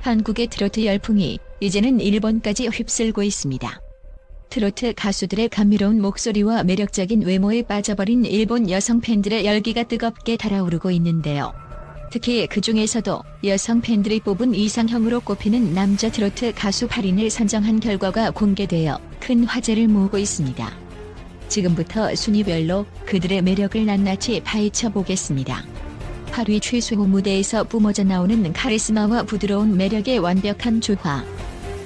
한국의 트로트 열풍이 이제는 일본까지 휩쓸고 있습니다. 트로트 가수들의 감미로운 목소리와 매력적인 외모에 빠져버린 일본 여성 팬들의 열기가 뜨겁게 달아오르고 있는데요. 특히 그 중에서도 여성 팬들이 뽑은 이상형으로 꼽히는 남자 트로트 가수 8인을 선정한 결과가 공개되어 큰 화제를 모으고 있습니다. 지금부터 순위별로 그들의 매력을 낱낱이 파헤쳐 보겠습니다. 8위 최수호 무대에서 뿜어져 나오는 카리스마와 부드러운 매력의 완벽한 조화.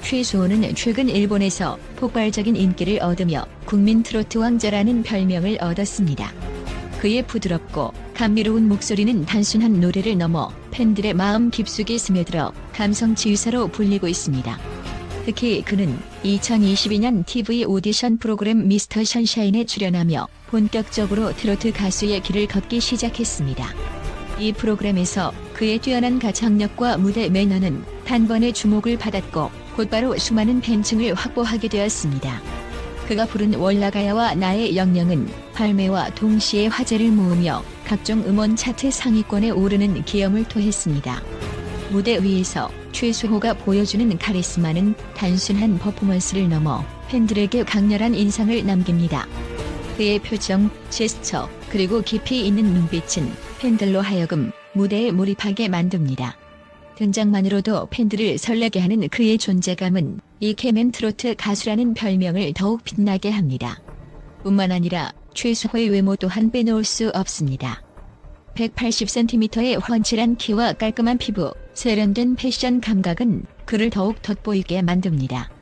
최수호는 최근 일본에서 폭발적인 인기를 얻으며 국민 트로트 왕자라는 별명을 얻었습니다. 그의 부드럽고 감미로운 목소리는 단순한 노래를 넘어 팬들의 마음 깊숙이 스며들어 감성 지휘사로 불리고 있습니다. 특히 그는 2022년 TV 오디션 프로그램 미스터 션샤인에 출연하며 본격적으로 트로트 가수의 길을 걷기 시작했습니다. 이 프로그램에서 그의 뛰어난 가창력과 무대 매너는 단번에 주목을 받았고 곧바로 수많은 팬층을 확보하게 되었습니다. 그가 부른 월라가야와 나의 영령은 발매와 동시에 화제를 모으며 각종 음원 차트 상위권에 오르는 기염을 토했습니다. 무대 위에서 최수호가 보여주는 카리스마는 단순한 퍼포먼스를 넘어 팬들에게 강렬한 인상을 남깁니다. 그의 표정, 제스처, 그리고 깊이 있는 눈빛은 팬들로 하여금 무대에 몰입하게 만듭니다. 등장만으로도 팬들을 설레게 하는 그의 존재감은 이케맨 트로트 가수라는 별명을 더욱 빛나게 합니다. 뿐만 아니라 최수호의 외모 또한 빼놓을 수 없습니다. 180cm의 훤칠한 키와 깔끔한 피부, 세련된 패션 감각은 그를 더욱 돋보이게 만듭니다.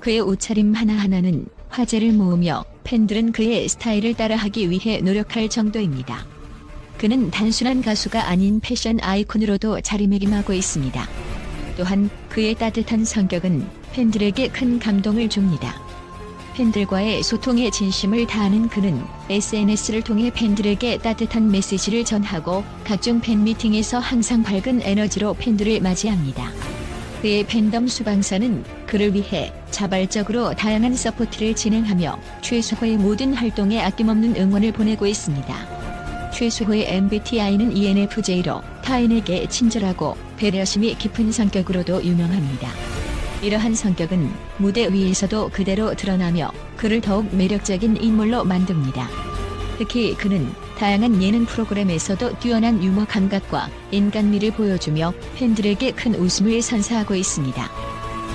그의 옷차림 하나하나는 화제를 모으며 팬들은 그의 스타일을 따라하기 위해 노력할 정도입니다. 그는 단순한 가수가 아닌 패션 아이콘으로도 자리매김하고 있습니다. 또한 그의 따뜻한 성격은 팬들에게 큰 감동을 줍니다. 팬들과의 소통에 진심을 다하는 그는 SNS를 통해 팬들에게 따뜻한 메시지를 전하고 각종 팬미팅에서 항상 밝은 에너지로 팬들을 맞이합니다. 그의 팬덤 수방사는 그를 위해 자발적으로 다양한 서포트를 진행하며 최수호의 모든 활동에 아낌없는 응원을 보내고 있습니다. 최수호의 MBTI는 ENFJ로 타인에게 친절하고 배려심이 깊은 성격으로도 유명합니다. 이러한 성격은 무대 위에서도 그대로 드러나며 그를 더욱 매력적인 인물로 만듭니다. 특히 그는 다양한 예능 프로그램에서도 뛰어난 유머 감각과 인간미를 보여주며 팬들에게 큰 웃음을 선사하고 있습니다.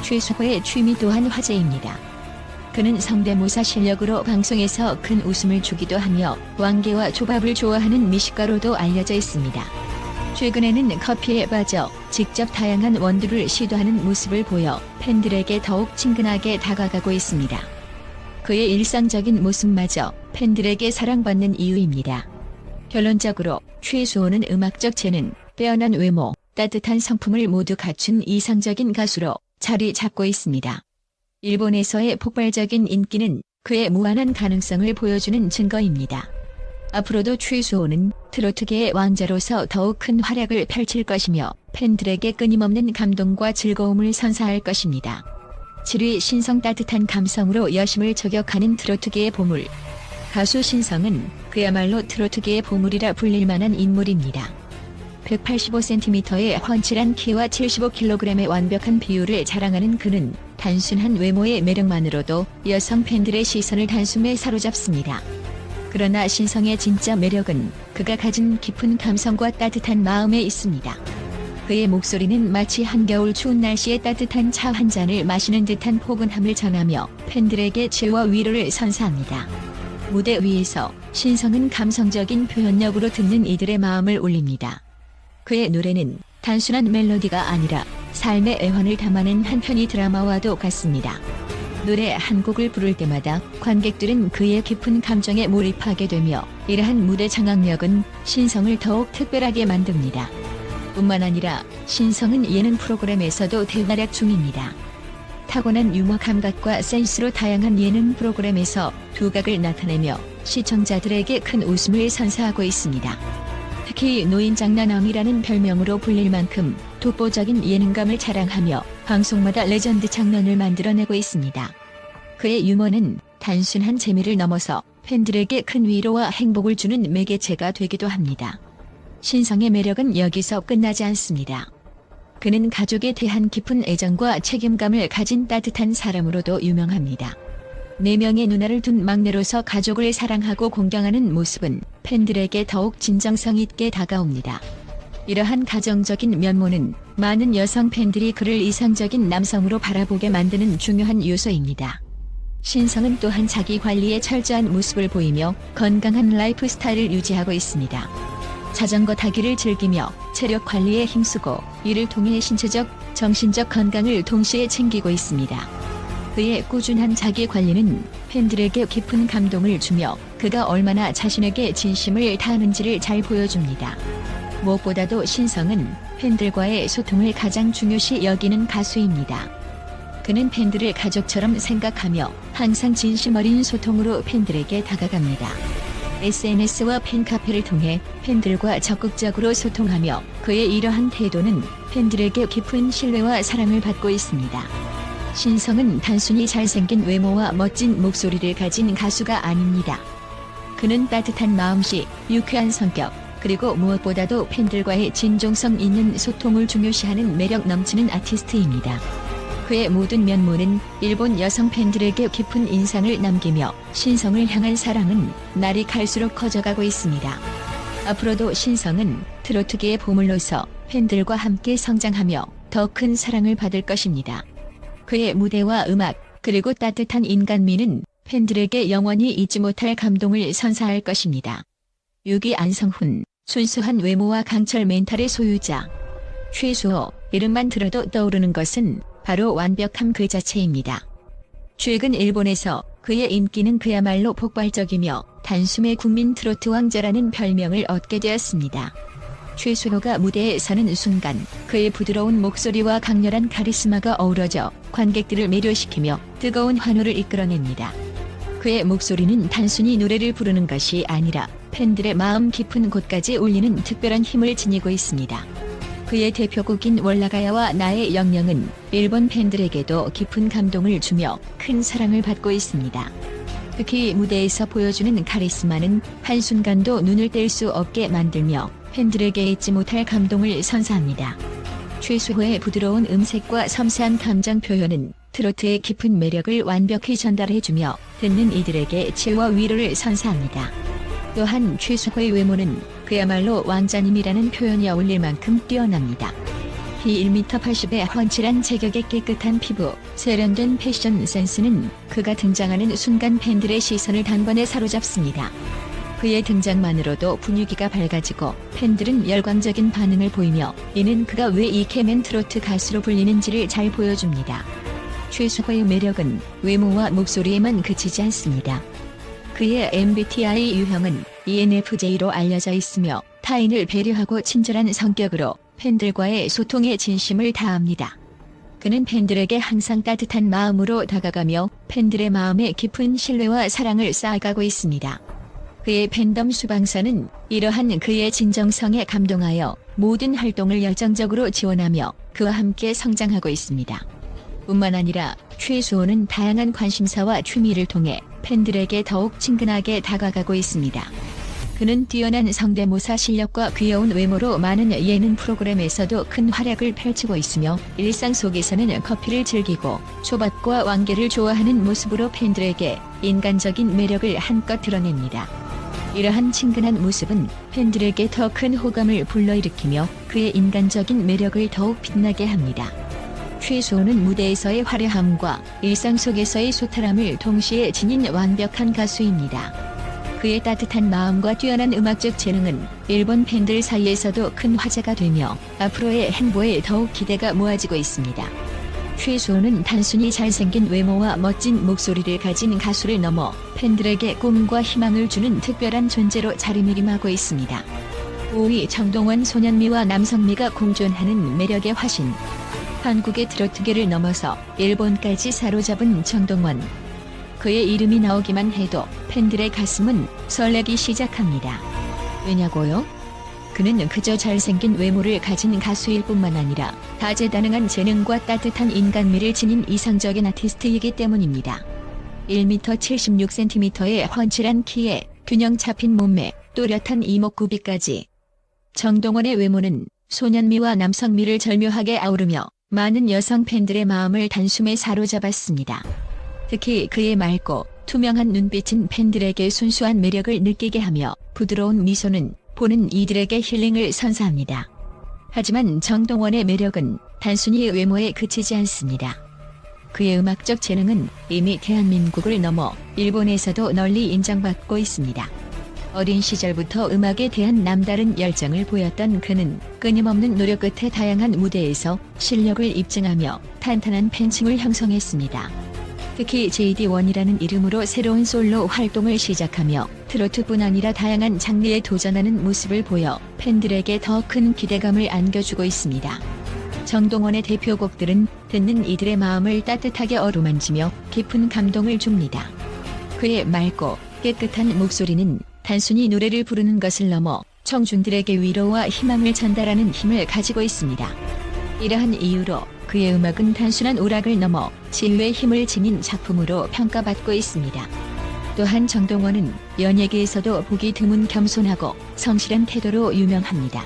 최수호의 취미 또한 화제입니다. 그는 성대모사 실력으로 방송에서 큰 웃음을 주기도 하며 왕개와 조밥을 좋아하는 미식가로도 알려져 있습니다. 최근에는 커피에 빠져 직접 다양한 원두를 시도하는 모습을 보여 팬들에게 더욱 친근하게 다가가고 있습니다. 그의 일상적인 모습마저 팬들에게 사랑받는 이유입니다. 결론적으로 최수호는 음악적 재능, 빼어난 외모, 따뜻한 성품을 모두 갖춘 이상적인 가수로 자리 잡고 있습니다. 일본에서의 폭발적인 인기는 그의 무한한 가능성을 보여주는 증거입니다. 앞으로도 최수호는 트로트계의 왕자로서 더욱 큰 활약을 펼칠 것이며 팬들에게 끊임없는 감동과 즐거움을 선사할 것입니다. 7위 신성 따뜻한 감성으로 여심을 저격하는 트로트계의 보물. 가수 신성은 그야말로 트로트계의 보물이라 불릴 만한 인물입니다. 185cm의 훤칠한 키와 75kg의 완벽한 비율을 자랑하는 그는 단순한 외모의 매력만으로도 여성 팬들의 시선을 단숨에 사로잡습니다. 그러나 신성의 진짜 매력은 그가 가진 깊은 감성과 따뜻한 마음에 있습니다. 그의 목소리는 마치 한겨울 추운 날씨에 따뜻한 차 한 잔을 마시는 듯한 포근함을 전하며 팬들에게 치유와 위로를 선사합니다. 무대 위에서 신성은 감성적인 표현력으로 듣는 이들의 마음을 울립니다. 그의 노래는 단순한 멜로디가 아니라 삶의 애환을 담아낸 한편의 드라마와도 같습니다. 노래 한 곡을 부를 때마다 관객들은 그의 깊은 감정에 몰입하게 되며 이러한 무대 장악력은 신성을 더욱 특별하게 만듭니다. 뿐만 아니라 신성은 예능 프로그램에서도 대활약 중입니다. 타고난 유머 감각과 센스로 다양한 예능 프로그램에서 두각을 나타내며 시청자들에게 큰 웃음을 선사하고 있습니다. 특히 노인 장난왕이라는 별명으로 불릴 만큼 독보적인 예능감을 자랑하며 방송마다 레전드 장면을 만들어내고 있습니다. 그의 유머는 단순한 재미를 넘어서 팬들에게 큰 위로와 행복을 주는 매개체가 되기도 합니다. 신성의 매력은 여기서 끝나지 않습니다. 그는 가족에 대한 깊은 애정과 책임감을 가진 따뜻한 사람으로도 유명합니다. 네 명의 누나를 둔 막내로서 가족을 사랑하고 공경하는 모습은 팬들에게 더욱 진정성 있게 다가옵니다. 이러한 가정적인 면모는 많은 여성 팬들이 그를 이상적인 남성으로 바라보게 만드는 중요한 요소입니다. 신성은 또한 자기 관리에 철저한 모습을 보이며 건강한 라이프 스타일을 유지하고 있습니다. 자전거 타기를 즐기며 체력 관리에 힘쓰고 이를 통해 신체적, 정신적 건강을 동시에 챙기고 있습니다. 그의 꾸준한 자기 관리는 팬들에게 깊은 감동을 주며 그가 얼마나 자신에게 진심을 다하는지를 잘 보여줍니다. 무엇보다도 신성은 팬들과의 소통을 가장 중요시 여기는 가수입니다. 그는 팬들을 가족처럼 생각하며 항상 진심 어린 소통으로 팬들에게 다가갑니다. SNS와 팬카페를 통해 팬들과 적극적으로 소통하며 그의 이러한 태도는 팬들에게 깊은 신뢰와 사랑을 받고 있습니다. 신성은 단순히 잘생긴 외모와 멋진 목소리를 가진 가수가 아닙니다. 그는 따뜻한 마음씨, 유쾌한 성격, 그리고 무엇보다도 팬들과의 진정성 있는 소통을 중요시하는 매력 넘치는 아티스트입니다. 그의 모든 면모는 일본 여성 팬들에게 깊은 인상을 남기며 신성을 향한 사랑은 날이 갈수록 커져가고 있습니다. 앞으로도 신성은 트로트계의 보물로서 팬들과 함께 성장하며 더 큰 사랑을 받을 것입니다. 그의 무대와 음악, 그리고 따뜻한 인간미는 팬들에게 영원히 잊지 못할 감동을 선사할 것입니다. 6위 안성훈, 순수한 외모와 강철 멘탈의 소유자. 최수호, 이름만 들어도 떠오르는 것은 바로 완벽함 그 자체입니다. 최근 일본에서 그의 인기는 그야말로 폭발적이며 단숨에 국민 트로트 왕자라는 별명을 얻게 되었습니다. 최수호가 무대에 서는 순간 그의 부드러운 목소리와 강렬한 카리스마가 어우러져 관객들을 매료시키며 뜨거운 환호를 이끌어냅니다. 그의 목소리는 단순히 노래를 부르는 것이 아니라 팬들의 마음 깊은 곳까지 울리는 특별한 힘을 지니고 있습니다. 그의 대표곡인 월라가야와 나의 영영은 일본 팬들에게도 깊은 감동을 주며 큰 사랑을 받고 있습니다. 특히 무대에서 보여주는 카리스마는 한순간도 눈을 뗄 수 없게 만들며 팬들에게 잊지 못할 감동을 선사합니다. 최수호의 부드러운 음색과 섬세한 감정 표현은 트로트의 깊은 매력을 완벽히 전달해주며 듣는 이들에게 치유와 위로를 선사합니다. 또한 최수호의 외모는 그야말로 왕자님이라는 표현이 어울릴 만큼 뛰어납니다. 키 1m 80의 훤칠한 체격의 깨끗한 피부, 세련된 패션 센스는 그가 등장하는 순간 팬들의 시선을 단번에 사로잡습니다. 그의 등장만으로도 분위기가 밝아지고 팬들은 열광적인 반응을 보이며 이는 그가 왜 이케맨 트로트 가수로 불리는지를 잘 보여줍니다. 최수호의 매력은 외모와 목소리에만 그치지 않습니다. 그의 MBTI 유형은 ENFJ로 알려져 있으며 타인을 배려하고 친절한 성격으로 팬들과의 소통에 진심을 다합니다. 그는 팬들에게 항상 따뜻한 마음으로 다가가며 팬들의 마음에 깊은 신뢰와 사랑을 쌓아가고 있습니다. 그의 팬덤 수방사는 이러한 그의 진정성에 감동하여 모든 활동을 열정적으로 지원하며 그와 함께 성장하고 있습니다. 뿐만 아니라 최수호는 다양한 관심사와 취미를 통해 팬들에게 더욱 친근하게 다가가고 있습니다. 그는 뛰어난 성대모사 실력과 귀여운 외모로 많은 예능 프로그램에서도 큰 활약을 펼치고 있으며 일상 속에서는 커피를 즐기고 초밥과 왕개를 좋아하는 모습으로 팬들에게 인간적인 매력을 한껏 드러냅니다. 이러한 친근한 모습은 팬들에게 더 큰 호감을 불러일으키며 그의 인간적인 매력을 더욱 빛나게 합니다. 최수호는 무대에서의 화려함과 일상 속에서의 소탈함을 동시에 지닌 완벽한 가수입니다. 그의 따뜻한 마음과 뛰어난 음악적 재능은 일본 팬들 사이에서도 큰 화제가 되며 앞으로의 행보에 더욱 기대가 모아지고 있습니다. 최수호는 단순히 잘생긴 외모와 멋진 목소리를 가진 가수를 넘어 팬들에게 꿈과 희망을 주는 특별한 존재로 자리매김하고 있습니다. 5위 정동원 소년미와 남성미가 공존하는 매력의 화신. 한국의 트로트계를 넘어서 일본까지 사로잡은 정동원. 그의 이름이 나오기만 해도 팬들의 가슴은 설레기 시작합니다. 왜냐고요? 그는 그저 잘생긴 외모를 가진 가수일 뿐만 아니라 다재다능한 재능과 따뜻한 인간미를 지닌 이상적인 아티스트이기 때문입니다. 1m 76cm의 훤칠한 키에 균형 잡힌 몸매, 또렷한 이목구비까지. 정동원의 외모는 소년미와 남성미를 절묘하게 아우르며 많은 여성 팬들의 마음을 단숨에 사로잡았습니다. 특히 그의 맑고 투명한 눈빛은 팬들에게 순수한 매력을 느끼게 하며 부드러운 미소는 보는 이들에게 힐링을 선사합니다. 하지만 정동원의 매력은 단순히 외모에 그치지 않습니다. 그의 음악적 재능은 이미 대한민국을 넘어 일본에서도 널리 인정받고 있습니다. 어린 시절부터 음악에 대한 남다른 열정을 보였던 그는 끊임없는 노력 끝에 다양한 무대에서 실력을 입증하며 탄탄한 팬층을 형성했습니다. 특히 JD1이라는 이름으로 새로운 솔로 활동을 시작하며 트로트뿐 아니라 다양한 장르에 도전하는 모습을 보여 팬들에게 더 큰 기대감을 안겨주고 있습니다. 정동원의 대표곡들은 듣는 이들의 마음을 따뜻하게 어루만지며 깊은 감동을 줍니다. 그의 맑고 깨끗한 목소리는 단순히 노래를 부르는 것을 넘어 청중들에게 위로와 희망을 전달하는 힘을 가지고 있습니다. 이러한 이유로 그의 음악은 단순한 오락을 넘어 진로의 힘을 지닌 작품으로 평가받고 있습니다. 또한 정동원은 연예계에서도 보기 드문 겸손하고 성실한 태도로 유명합니다.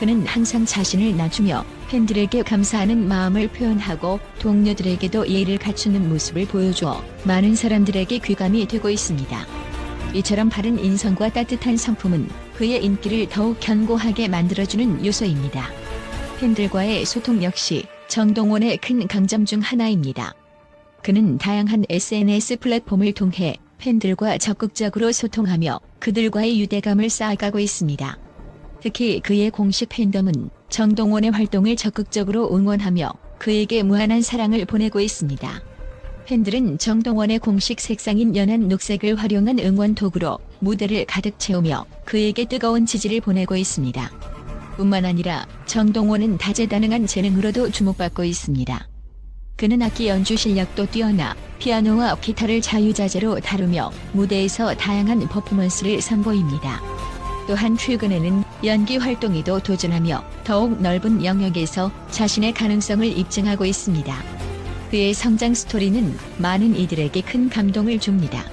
그는 항상 자신을 낮추며 팬들에게 감사하는 마음을 표현하고 동료들에게도 예의를 갖추는 모습을 보여주어 많은 사람들에게 귀감이 되고 있습니다. 이처럼 바른 인성과 따뜻한 성품은 그의 인기를 더욱 견고하게 만들어주는 요소입니다. 팬들과의 소통 역시 정동원의 큰 강점 중 하나입니다. 그는 다양한 SNS 플랫폼을 통해 팬들과 적극적으로 소통하며 그들과의 유대감을 쌓아가고 있습니다. 특히 그의 공식 팬덤은 정동원의 활동을 적극적으로 응원하며 그에게 무한한 사랑을 보내고 있습니다. 팬들은 정동원의 공식 색상인 연한 녹색을 활용한 응원 도구로 무대를 가득 채우며 그에게 뜨거운 지지를 보내고 있습니다. 뿐만 아니라 정동원은 다재다능한 재능으로도 주목받고 있습니다. 그는 악기 연주 실력도 뛰어나 피아노와 기타를 자유자재로 다루며 무대에서 다양한 퍼포먼스를 선보입니다. 또한 최근에는 연기 활동에도 도전하며 더욱 넓은 영역에서 자신의 가능성을 입증하고 있습니다. 그의 성장 스토리는 많은 이들에게 큰 감동을 줍니다.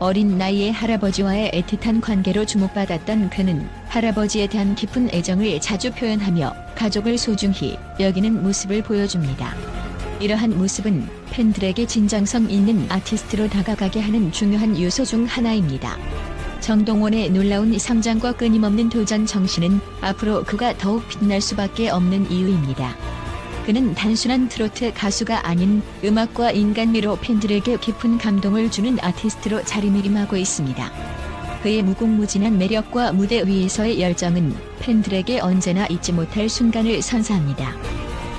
어린 나이에 할아버지와의 애틋한 관계로 주목받았던 그는 할아버지에 대한 깊은 애정을 자주 표현하며 가족을 소중히 여기는 모습을 보여줍니다. 이러한 모습은 팬들에게 진정성 있는 아티스트로 다가가게 하는 중요한 요소 중 하나입니다. 정동원의 놀라운 성장과 끊임없는 도전 정신은 앞으로 그가 더욱 빛날 수밖에 없는 이유입니다. 그는 단순한 트로트 가수가 아닌 음악과 인간미로 팬들에게 깊은 감동을 주는 아티스트로 자리매김하고 있습니다. 그의 무궁무진한 매력과 무대 위에서의 열정은 팬들에게 언제나 잊지 못할 순간을 선사합니다.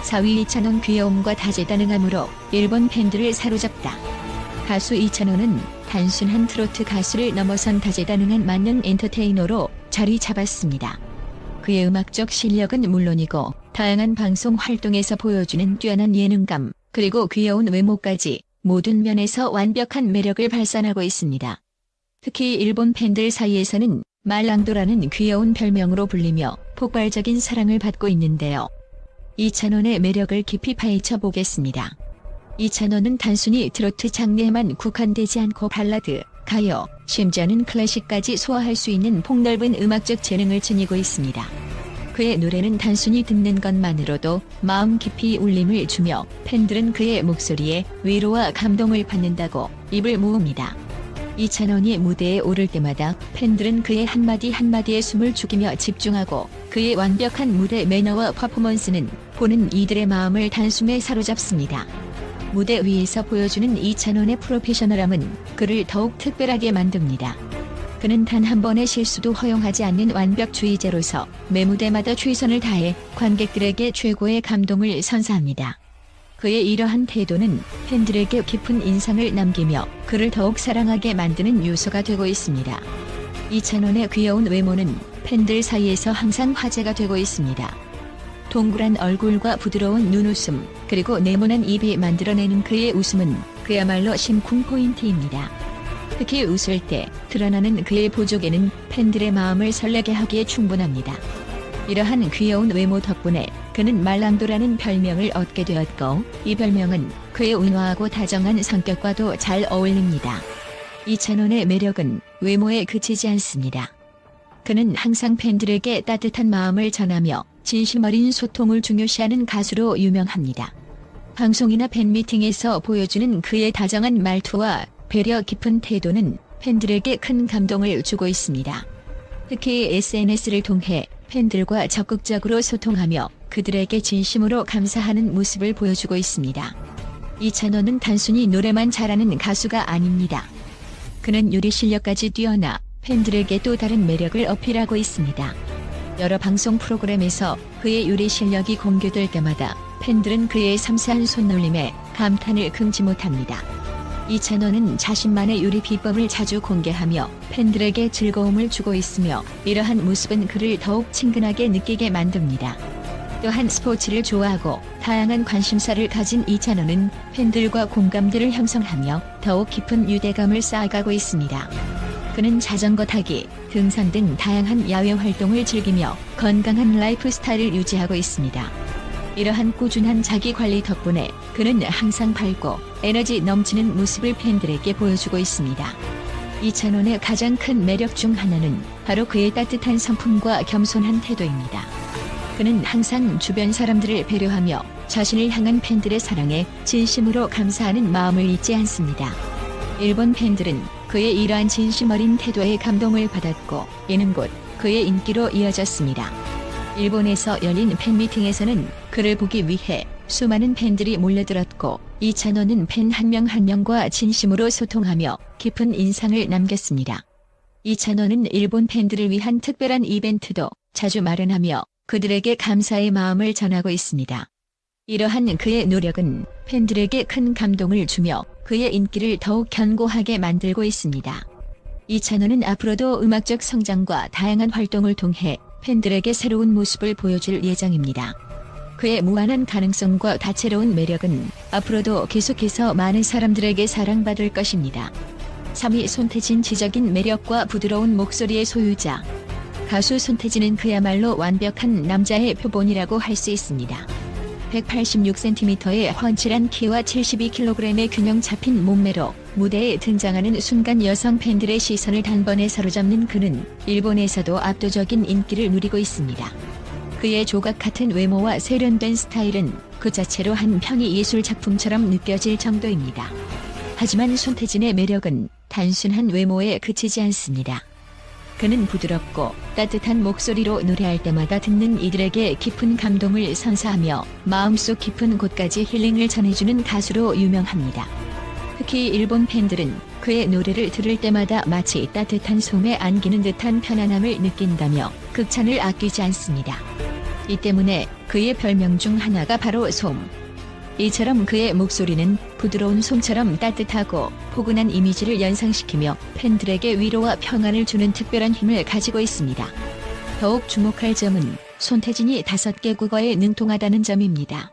4위 이찬원 귀여움과 다재다능함으로 일본 팬들을 사로잡다. 가수 이찬원은 단순한 트로트 가수를 넘어선 다재다능한 만능 엔터테이너로 자리 잡았습니다. 그의 음악적 실력은 물론이고 다양한 방송 활동에서 보여주는 뛰어난 예능감, 그리고 귀여운 외모까지 모든 면에서 완벽한 매력을 발산하고 있습니다. 특히 일본 팬들 사이에서는 말랑도라는 귀여운 별명으로 불리며 폭발적인 사랑을 받고 있는데요. 이찬원의 매력을 깊이 파헤쳐 보겠습니다. 이찬원은 단순히 트로트 장르에만 국한되지 않고 발라드, 가요, 심지어는 클래식까지 소화할 수 있는 폭넓은 음악적 재능을 지니고 있습니다. 그의 노래는 단순히 듣는 것만으로도 마음 깊이 울림을 주며 팬들은 그의 목소리에 위로와 감동을 받는다고 입을 모읍니다. 이찬원이 무대에 오를 때마다 팬들은 그의 한마디 한마디에 숨을 죽이며 집중하고 그의 완벽한 무대 매너와 퍼포먼스는 보는 이들의 마음을 단숨에 사로잡습니다. 무대 위에서 보여주는 이찬원의 프로페셔널함은 그를 더욱 특별하게 만듭니다. 그는 단 한 번의 실수도 허용하지 않는 완벽주의자로서 매 무대마다 최선을 다해 관객들에게 최고의 감동을 선사합니다. 그의 이러한 태도는 팬들에게 깊은 인상을 남기며 그를 더욱 사랑하게 만드는 요소가 되고 있습니다. 이찬원의 귀여운 외모는 팬들 사이에서 항상 화제가 되고 있습니다. 동그란 얼굴과 부드러운 눈웃음, 그리고 네모난 입이 만들어내는 그의 웃음은 그야말로 심쿵 포인트입니다. 특히 웃을 때 드러나는 그의 보조개는 팬들의 마음을 설레게 하기에 충분합니다. 이러한 귀여운 외모 덕분에 그는 말랑도라는 별명을 얻게 되었고 이 별명은 그의 온화하고 다정한 성격과도 잘 어울립니다. 이찬원의 매력은 외모에 그치지 않습니다. 그는 항상 팬들에게 따뜻한 마음을 전하며 진심 어린 소통을 중요시하는 가수로 유명합니다. 방송이나 팬미팅에서 보여주는 그의 다정한 말투와 배려 깊은 태도는 팬들에게 큰 감동을 주고 있습니다. 특히 SNS를 통해 팬들과 적극적으로 소통하며 그들에게 진심으로 감사하는 모습을 보여주고 있습니다. 이찬원은 단순히 노래만 잘하는 가수가 아닙니다. 그는 요리 실력까지 뛰어나 팬들에게 또 다른 매력을 어필하고 있습니다. 여러 방송 프로그램에서 그의 요리 실력이 공개될 때마다 팬들은 그의 섬세한 손놀림에 감탄을 금치 못합니다. 이찬원은 자신만의 요리 비법을 자주 공개하며 팬들에게 즐거움을 주고 있으며 이러한 모습은 그를 더욱 친근하게 느끼게 만듭니다. 또한 스포츠를 좋아하고 다양한 관심사를 가진 이찬원은 팬들과 공감대를 형성하며 더욱 깊은 유대감을 쌓아가고 있습니다. 그는 자전거 타기, 등산 등 다양한 야외 활동을 즐기며 건강한 라이프 스타일을 유지하고 있습니다. 이러한 꾸준한 자기 관리 덕분에 그는 항상 밝고 에너지 넘치는 모습을 팬들에게 보여주고 있습니다. 이찬원의 가장 큰 매력 중 하나는 바로 그의 따뜻한 성품과 겸손한 태도입니다. 그는 항상 주변 사람들을 배려하며 자신을 향한 팬들의 사랑에 진심으로 감사하는 마음을 잊지 않습니다. 일본 팬들은 그의 이러한 진심 어린 태도에 감동을 받았고 이는 곧 그의 인기로 이어졌습니다. 일본에서 열린 팬미팅에서는 그를 보기 위해 수많은 팬들이 몰려들었고 이찬원은 팬 한 명 한 명과 진심으로 소통하며 깊은 인상을 남겼습니다. 이찬원은 일본 팬들을 위한 특별한 이벤트도 자주 마련하며 그들에게 감사의 마음을 전하고 있습니다. 이러한 그의 노력은 팬들에게 큰 감동을 주며 그의 인기를 더욱 견고하게 만들고 있습니다. 이찬원은 앞으로도 음악적 성장과 다양한 활동을 통해 팬들에게 새로운 모습을 보여줄 예정입니다. 그의 무한한 가능성과 다채로운 매력은 앞으로도 계속해서 많은 사람들에게 사랑받을 것입니다. 3위 손태진 지적인 매력과 부드러운 목소리의 소유자. 가수 손태진은 그야말로 완벽한 남자의 표본이라고 할 수 있습니다. 186cm의 훤칠한 키와 72kg의 균형 잡힌 몸매로 무대에 등장하는 순간 여성 팬들의 시선을 단번에 사로잡는 그는 일본에서도 압도적인 인기를 누리고 있습니다. 그의 조각 같은 외모와 세련된 스타일은 그 자체로 한 평이 예술 작품처럼 느껴질 정도입니다. 하지만 손태진의 매력은 단순한 외모에 그치지 않습니다. 그는 부드럽고 따뜻한 목소리로 노래할 때마다 듣는 이들에게 깊은 감동을 선사하며 마음속 깊은 곳까지 힐링을 전해주는 가수로 유명합니다. 특히 일본 팬들은 그의 노래를 들을 때마다 마치 따뜻한 솜에 안기는 듯한 편안함을 느낀다며 극찬을 아끼지 않습니다. 이 때문에 그의 별명 중 하나가 바로 솜. 이처럼 그의 목소리는 부드러운 솜처럼 따뜻하고 포근한 이미지를 연상시키며 팬들에게 위로와 평안을 주는 특별한 힘을 가지고 있습니다. 더욱 주목할 점은 손태진이 다섯 개 국어에 능통하다는 점입니다.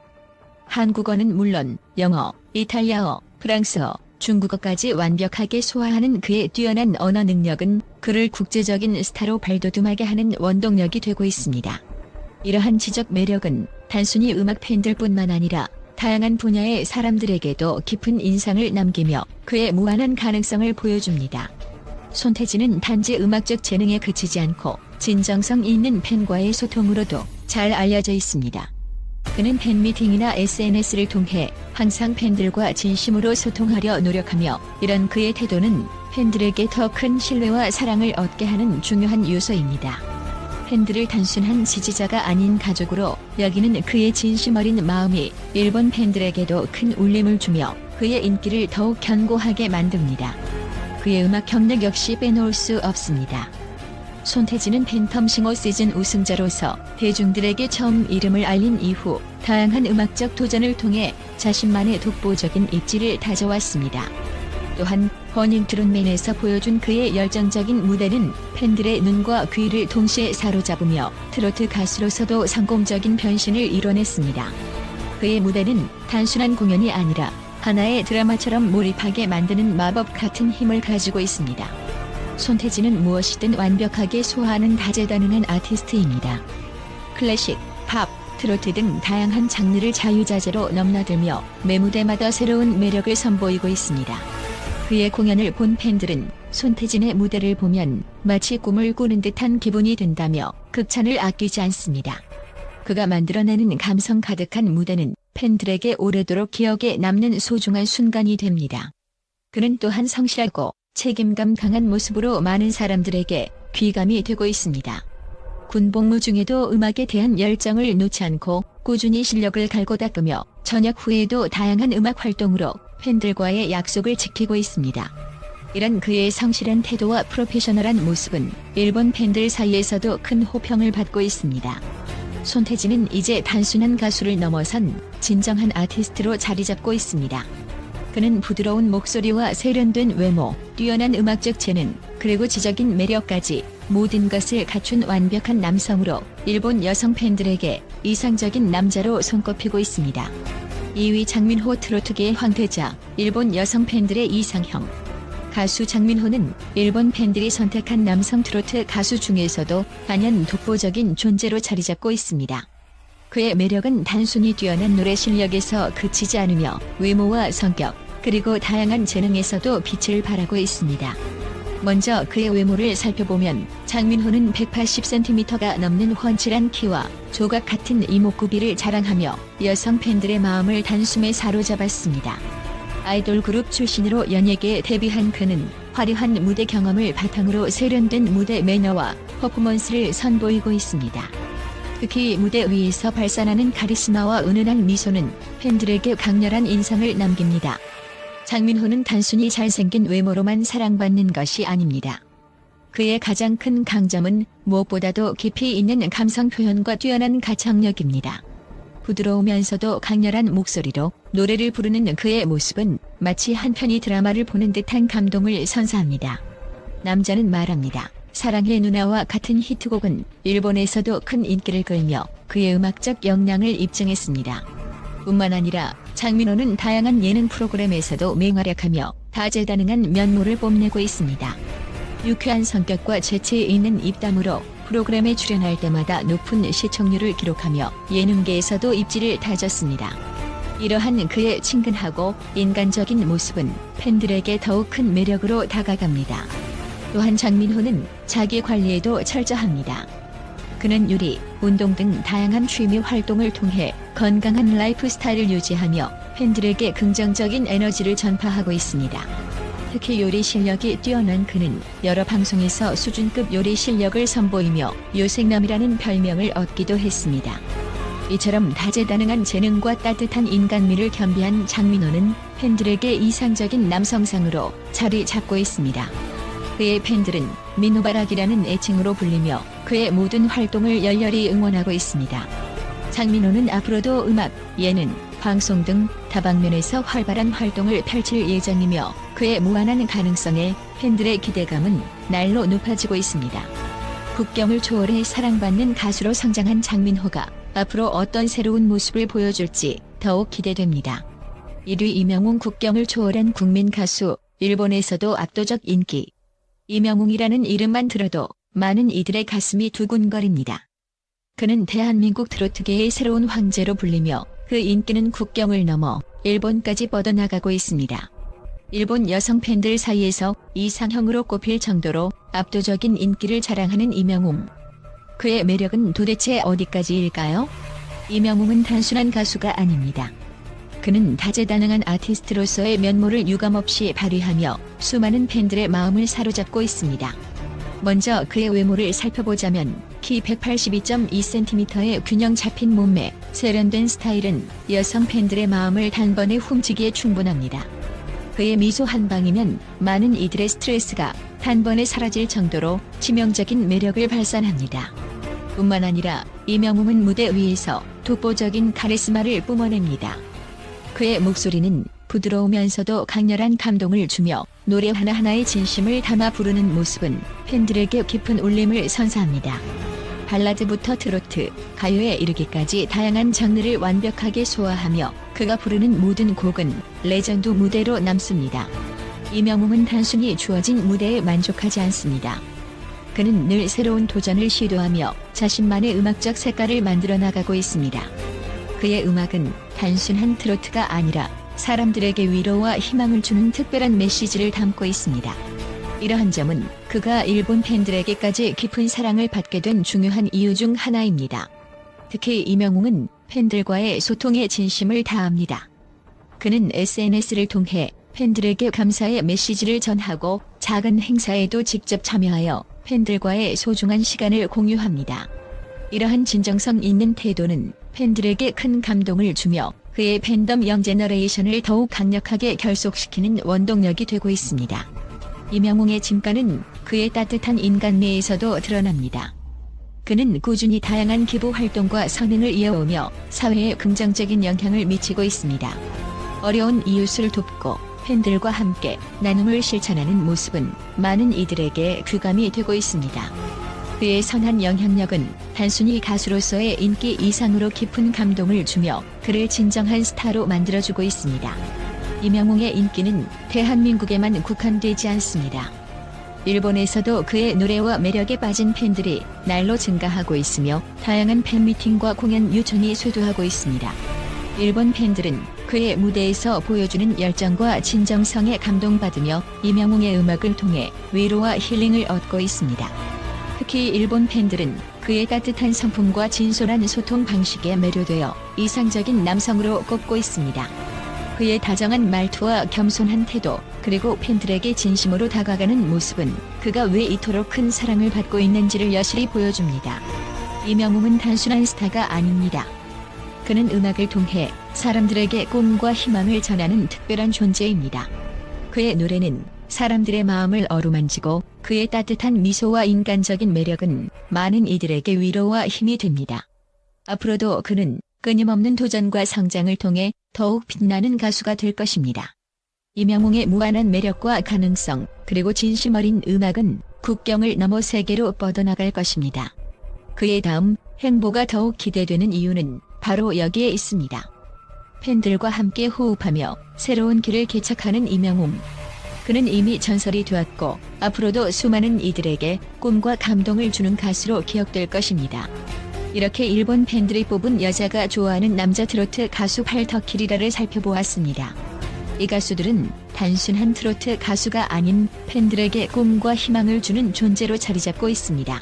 한국어는 물론 영어, 이탈리아어, 프랑스어, 중국어까지 완벽하게 소화하는 그의 뛰어난 언어 능력은 그를 국제적인 스타로 발돋움하게 하는 원동력이 되고 있습니다. 이러한 지적 매력은 단순히 음악 팬들뿐만 아니라 다양한 분야의 사람들에게도 깊은 인상을 남기며 그의 무한한 가능성을 보여줍니다. 손태진은 단지 음악적 재능에 그치지 않고 진정성 있는 팬과의 소통으로도 잘 알려져 있습니다. 그는 팬미팅이나 SNS를 통해 항상 팬들과 진심으로 소통하려 노력하며 이런 그의 태도는 팬들에게 더 큰 신뢰와 사랑을 얻게 하는 중요한 요소입니다. 팬들을 단순한 지지자가 아닌 가족으로 여기는 그의 진심 어린 마음이 일본 팬들에게도 큰 울림을 주며 그의 인기를 더욱 견고하게 만듭니다. 그의 음악 경력 역시 빼놓을 수 없습니다. 손태진은 팬텀 싱어 시즌 우승자로서 대중들에게 처음 이름을 알린 이후 다양한 음악적 도전을 통해 자신만의 독보적인 입지를 다져왔습니다. 또한 버닝 트롯맨에서 보여준 그의 열정적인 무대는 팬들의 눈과 귀를 동시에 사로잡으며 트로트 가수로서도 성공적인 변신을 이뤄냈습니다. 그의 무대는 단순한 공연이 아니라 하나의 드라마처럼 몰입하게 만드는 마법 같은 힘을 가지고 있습니다. 손태진은 무엇이든 완벽하게 소화하는 다재다능한 아티스트입니다. 클래식, 팝, 트로트 등 다양한 장르를 자유자재로 넘나들며 매 무대마다 새로운 매력을 선보이고 있습니다. 그의 공연을 본 팬들은 손태진의 무대를 보면 마치 꿈을 꾸는 듯한 기분이 든다며 극찬을 아끼지 않습니다. 그가 만들어내는 감성 가득한 무대는 팬들에게 오래도록 기억에 남는 소중한 순간이 됩니다. 그는 또한 성실하고 책임감 강한 모습으로 많은 사람들에게 귀감이 되고 있습니다. 군복무 중에도 음악에 대한 열정을 놓지 않고 꾸준히 실력을 갈고 닦으며 저녁 후에도 다양한 음악 활동으로 팬들과의 약속을 지키고 있습니다. 이런 그의 성실한 태도와 프로페셔널한 모습은 일본 팬들 사이에서도 큰 호평을 받고 있습니다. 손태진은 이제 단순한 가수를 넘어선 진정한 아티스트로 자리 잡고 있습니다. 그는 부드러운 목소리와 세련된 외모, 뛰어난 음악적 재능, 그리고 지적인 매력까지 모든 것을 갖춘 완벽한 남성으로 일본 여성 팬들에게 이상적인 남자로 손꼽히고 있습니다. 2위 장민호 트로트계의 황태자, 일본 여성 팬들의 이상형. 가수 장민호는 일본 팬들이 선택한 남성 트로트 가수 중에서도 단연 독보적인 존재로 자리 잡고 있습니다. 그의 매력은 단순히 뛰어난 노래 실력에서 그치지 않으며 외모와 성격, 그리고 다양한 재능에서도 빛을 발하고 있습니다. 먼저 그의 외모를 살펴보면 장민호는 180cm가 넘는 훤칠한 키와 조각 같은 이목구비를 자랑하며 여성 팬들의 마음을 단숨에 사로잡았습니다. 아이돌 그룹 출신으로 연예계에 데뷔한 그는 화려한 무대 경험을 바탕으로 세련된 무대 매너와 퍼포먼스를 선보이고 있습니다. 특히 무대 위에서 발산하는 카리스마와 은은한 미소는 팬들에게 강렬한 인상을 남깁니다. 장민호는 단순히 잘생긴 외모로만 사랑받는 것이 아닙니다. 그의 가장 큰 강점은 무엇보다도 깊이 있는 감성 표현과 뛰어난 가창력입니다. 부드러우면서도 강렬한 목소리로 노래를 부르는 그의 모습은 마치 한 편의 드라마를 보는 듯한 감동을 선사합니다. 남자는 말합니다. 사랑의 누나와 같은 히트곡은 일본에서도 큰 인기를 끌며 그의 음악적 역량을 입증했습니다. 뿐만 아니라 장민호는 다양한 예능 프로그램에서도 맹활약하며 다재다능한 면모를 뽐내고 있습니다. 유쾌한 성격과 재치 있는 입담으로 프로그램에 출연할 때마다 높은 시청률을 기록하며 예능계에서도 입지를 다졌습니다. 이러한 그의 친근하고 인간적인 모습은 팬들에게 더욱 큰 매력으로 다가갑니다. 또한 장민호는 자기 관리에도 철저합니다. 그는 요리, 운동 등 다양한 취미 활동을 통해 건강한 라이프 스타일을 유지하며 팬들에게 긍정적인 에너지를 전파하고 있습니다. 특히 요리 실력이 뛰어난 그는 여러 방송에서 수준급 요리 실력을 선보이며 요생남이라는 별명을 얻기도 했습니다. 이처럼 다재다능한 재능과 따뜻한 인간미를 겸비한 장민호는 팬들에게 이상적인 남성상으로 자리 잡고 있습니다. 그의 팬들은 민호바락이라는 애칭으로 불리며 그의 모든 활동을 열렬히 응원하고 있습니다. 장민호는 앞으로도 음악, 예능, 방송 등 다방면에서 활발한 활동을 펼칠 예정이며 그의 무한한 가능성에 팬들의 기대감은 날로 높아지고 있습니다. 국경을 초월해 사랑받는 가수로 성장한 장민호가 앞으로 어떤 새로운 모습을 보여줄지 더욱 기대됩니다. 1위 이명웅 국경을 초월한 국민 가수, 일본에서도 압도적 인기. 이명웅이라는 이름만 들어도 많은 이들의 가슴이 두근거립니다. 그는 대한민국 트로트계의 새로운 황제로 불리며 그 인기는 국경을 넘어 일본까지 뻗어나가고 있습니다. 일본 여성 팬들 사이에서 이상형으로 꼽힐 정도로 압도적인 인기를 자랑하는 이명웅. 그의 매력은 도대체 어디까지일까요? 이명웅은 단순한 가수가 아닙니다. 그는 다재다능한 아티스트로서의 면모를 유감없이 발휘하며 수많은 팬들의 마음을 사로잡고 있습니다. 먼저 그의 외모를 살펴보자면 키 182.2cm의 균형 잡힌 몸매, 세련된 스타일은 여성 팬들의 마음을 단번에 훔치기에 충분합니다. 그의 미소 한 방이면 많은 이들의 스트레스가 단번에 사라질 정도로 치명적인 매력을 발산합니다. 뿐만 아니라 이명웅은 무대 위에서 독보적인 카리스마를 뿜어냅니다. 그의 목소리는 부드러우면서도 강렬한 감동을 주며 노래 하나하나의 진심을 담아 부르는 모습은 팬들에게 깊은 울림을 선사합니다. 발라드부터 트로트, 가요에 이르기까지 다양한 장르를 완벽하게 소화하며 그가 부르는 모든 곡은 레전드 무대로 남습니다. 이명웅은 단순히 주어진 무대에 만족하지 않습니다. 그는 늘 새로운 도전을 시도하며 자신만의 음악적 색깔을 만들어 나가고 있습니다. 그의 음악은 단순한 트로트가 아니라 사람들에게 위로와 희망을 주는 특별한 메시지를 담고 있습니다. 이러한 점은 그가 일본 팬들에게까지 깊은 사랑을 받게 된 중요한 이유 중 하나입니다. 특히 이명웅은 팬들과의 소통에 진심을 다합니다. 그는 SNS를 통해 팬들에게 감사의 메시지를 전하고 작은 행사에도 직접 참여하여 팬들과의 소중한 시간을 공유합니다. 이러한 진정성 있는 태도는 팬들에게 큰 감동을 주며 그의 팬덤 영 제너레이션을 더욱 강력하게 결속시키는 원동력이 되고 있습니다. 이명웅의 진가는 그의 따뜻한 인간미에서도 드러납니다. 그는 꾸준히 다양한 기부 활동과 선행을 이어오며 사회에 긍정적인 영향을 미치고 있습니다. 어려운 이웃을 돕고 팬들과 함께 나눔을 실천하는 모습은 많은 이들에게 귀감이 되고 있습니다. 그의 선한 영향력은 단순히 가수로서의 인기 이상으로 깊은 감동을 주며 그를 진정한 스타로 만들어주고 있습니다. 이명웅의 인기는 대한민국에만 국한되지 않습니다. 일본에서도 그의 노래와 매력에 빠진 팬들이 날로 증가하고 있으며 다양한 팬미팅과 공연 요청이 쇄도하고 있습니다. 일본 팬들은 그의 무대에서 보여주는 열정과 진정성에 감동받으며 이명웅의 음악을 통해 위로와 힐링을 얻고 있습니다. 특히 일본 팬들은 그의 따뜻한 성품과 진솔한 소통 방식에 매료되어 이상적인 남성으로 꼽고 있습니다. 그의 다정한 말투와 겸손한 태도, 그리고 팬들에게 진심으로 다가가는 모습은 그가 왜 이토록 큰 사랑을 받고 있는지를 여실히 보여줍니다. 이명웅은 단순한 스타가 아닙니다. 그는 음악을 통해 사람들에게 꿈과 희망을 전하는 특별한 존재입니다. 그의 노래는 사람들의 마음을 어루만지고 그의 따뜻한 미소와 인간적인 매력은 많은 이들에게 위로와 힘이 됩니다. 앞으로도 그는 끊임없는 도전과 성장을 통해 더욱 빛나는 가수가 될 것입니다. 이명웅의 무한한 매력과 가능성, 그리고 진심 어린 음악은 국경을 넘어 세계로 뻗어나갈 것입니다. 그의 다음 행보가 더욱 기대되는 이유는 바로 여기에 있습니다. 팬들과 함께 호흡하며 새로운 길을 개척하는 이명웅. 그는 이미 전설이 되었고 앞으로도 수많은 이들에게 꿈과 감동을 주는 가수로 기억될 것입니다. 이렇게 일본 팬들이 뽑은 여자가 좋아하는 남자 트로트 가수 팔터키리라를 살펴보았습니다. 이 가수들은 단순한 트로트 가수가 아닌 팬들에게 꿈과 희망을 주는 존재로 자리 잡고 있습니다.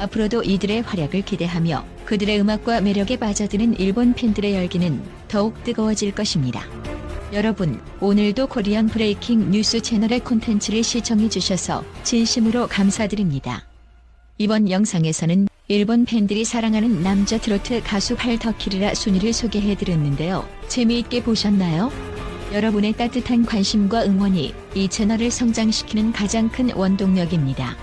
앞으로도 이들의 활약을 기대하며 그들의 음악과 매력에 빠져드는 일본 팬들의 열기는 더욱 뜨거워질 것입니다. 여러분, 오늘도 코리안 브레이킹 뉴스 채널의 콘텐츠를 시청해주셔서 진심으로 감사드립니다. 이번 영상에서는 일본 팬들이 사랑하는 남자 트로트 가수 팔터키리라 순위를 소개해드렸는데요. 재미있게 보셨나요? 여러분의 따뜻한 관심과 응원이 이 채널을 성장시키는 가장 큰 원동력입니다.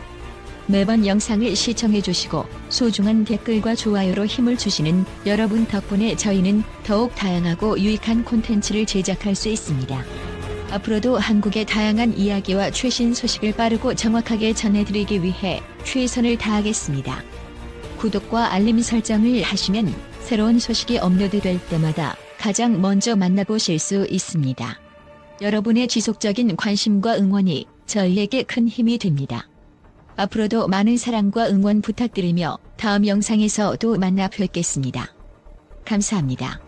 매번 영상을 시청해주시고 소중한 댓글과 좋아요로 힘을 주시는 여러분 덕분에 저희는 더욱 다양하고 유익한 콘텐츠를 제작할 수 있습니다. 앞으로도 한국의 다양한 이야기와 최신 소식을 빠르고 정확하게 전해드리기 위해 최선을 다하겠습니다. 구독과 알림 설정을 하시면 새로운 소식이 업로드될 때마다 가장 먼저 만나보실 수 있습니다. 여러분의 지속적인 관심과 응원이 저희에게 큰 힘이 됩니다. 앞으로도 많은 사랑과 응원 부탁드리며 다음 영상에서 또 만나 뵙겠습니다. 감사합니다.